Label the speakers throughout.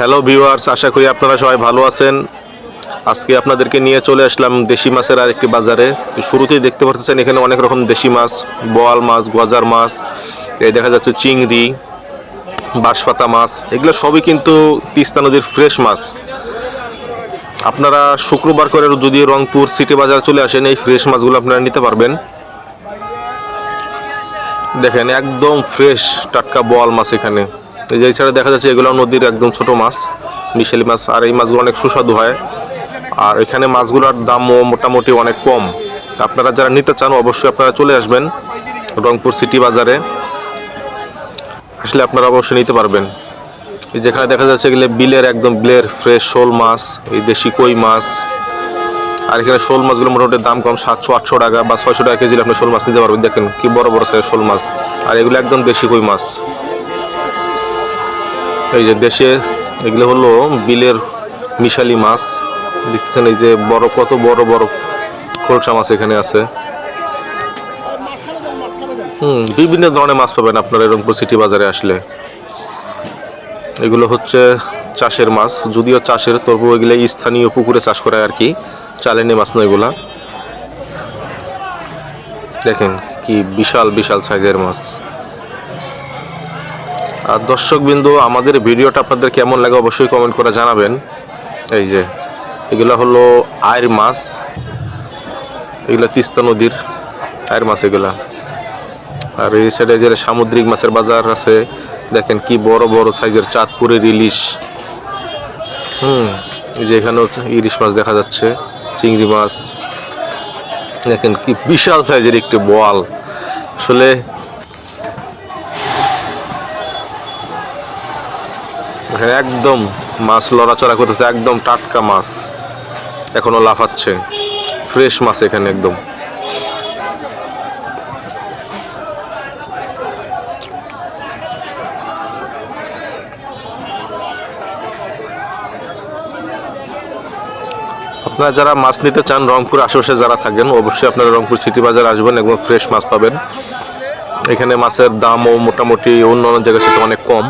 Speaker 1: Hello viewers আশা করি আপনারা সবাই ভালো আছেন। আজকে আপনাদেরকে নিয়ে চলে আসলাম দেশি মাছের আরেকটি বাজারে। তো শুরুতেই দেখতে পাচ্ছেন এখানে অনেক রকম দেশি মাছ, বোয়াল মাছ, গজার মাছ এই দেখা যাচ্ছে চিংড়ি, বাঁশপাতা মাছ, এগুলো সবই কিন্তু তিস্তা নদীর ফ্রেশ মাছ। আপনারা শুক্রবার করে যদি রংপুর সিটি বাজার চলে আসেন, এই ফ্রেশ মাছগুলো আপনারা নিতে পারবেন। দেখেন, একদম ফ্রেশ টাটকা বোয়াল মাছ এখানে। এই যে এছাড়া দেখা যাচ্ছে এগুলো নদীর একদম ছোট মাছ, মিশেলি মাছ, আর এই মাছগুলো অনেক সুস্বাদু হয়। আর এখানে মাছগুলোর দামও মোটামুটি অনেক কম। আপনারা যারা নিতে চান, অবশ্যই আপনারা চলে আসবেন রংপুর সিটি বাজারে। আসলে আপনারা অবশ্যই নিতে পারবেন। এই যেখানে দেখা যাচ্ছে এগুলো বিলের একদম বিলের ফ্রেশ শোল মাছ, এই দেশি কই মাছ। আর এখানে শোল মাছগুলো মোটামুটি দাম কম, সাতশো, আটশো টাকা বা ছয়শো টাকা কেজি আপনি শোল মাছ নিতে পারবেন। দেখেন কি বড় বড় সাইজের শোল মাছ। আর এগুলো একদম দেশি কই মাছ। এই যে দেশের এগুলো হলো বিলের মিশালি মাছ। দেখতেছেন এই যে বড়, কত বড় বড় খোলসা মাছ এখানে আছে। হুম, বিভিন্ন ধরনের মাছ পাবেন আপনারা রংপুর সিটি বাজারে আসলে। এগুলো হচ্ছে চাষের মাছ, যদিও চাষের, তবু এগুলো স্থানীয় পুকুরে চাষ করে আর কি। চালেনি মাছ নয় এগুলা। দেখেন কি বিশাল বিশাল সাইজের মাছ। আর দর্শক বিন্দু আমাদের ভিডিওটা আপনাদের কেমন লাগে অবশ্যই কমেন্ট করে জানাবেন। এই যে, এগুলা হলো আয়ের মাছ। এগুলা তিস্তা নদীর আয়ের মাছ এগুলা। আর এই সাইডে যে সামুদ্রিক মাছের বাজার আছে, দেখেন কি বড় বড় সাইজের চাঁদপুরের ইলিশ হুম, এই যে এখানেও ইলিশ মাছ দেখা যাচ্ছে, চিংড়ি মাছ। দেখেন কি বিশাল সাইজের একটি বোয়াল। আসলে এখানে একদম মাছ লড়াচড়া করতেছে, একদম টাটকা মাছ। এখনও লাফাচ্ছে। ফ্রেশ মাছ এখানে একদম। আপনারা যারা মাছ নিতে চান রংপুর আশেপাশে যারা থাকেন, অবশ্যই আপনারা রংপুর সিটি বাজার আসবেন এবং ফ্রেশ মাছ পাবেন। এখানে মাছের দামও মোটামুটি অন্য অন্য জায়গার সাথে অনেক কম।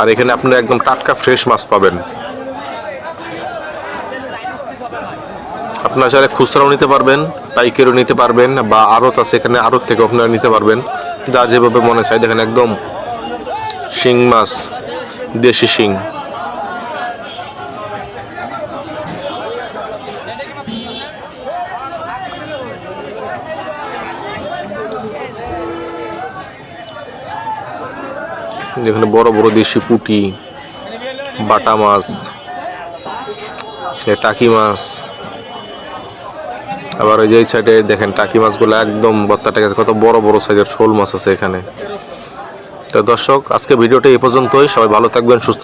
Speaker 1: আর এখানে আপনারা একদম টাটকা ফ্রেশ মাছ পাবেন। আপনারা চাইলে খুচরাও নিতে পারবেন, পাইকেরও নিতে পারবেন, বা আড়ত আছে এখানে, আড়ত থেকে আপনারা নিতে পারবেন। যা যেভাবে মনে চাই দেখেন একদম শিং মাছ, দেশি শিং। যেখানে বড় বড় দেশি পুঁটি, বাটা মাছ টাকি মাছ। আবার ওই যে এই সাইডে দেখেন টাকি মাছগুলো একদম বত্তাটা গেছে কত বড় বড় সাইজের শোল মাছ আছে এখানে। তো দর্শক আজকে ভিডিওটা এই পর্যন্তই। সবাই ভালো থাকবেন, সুস্থ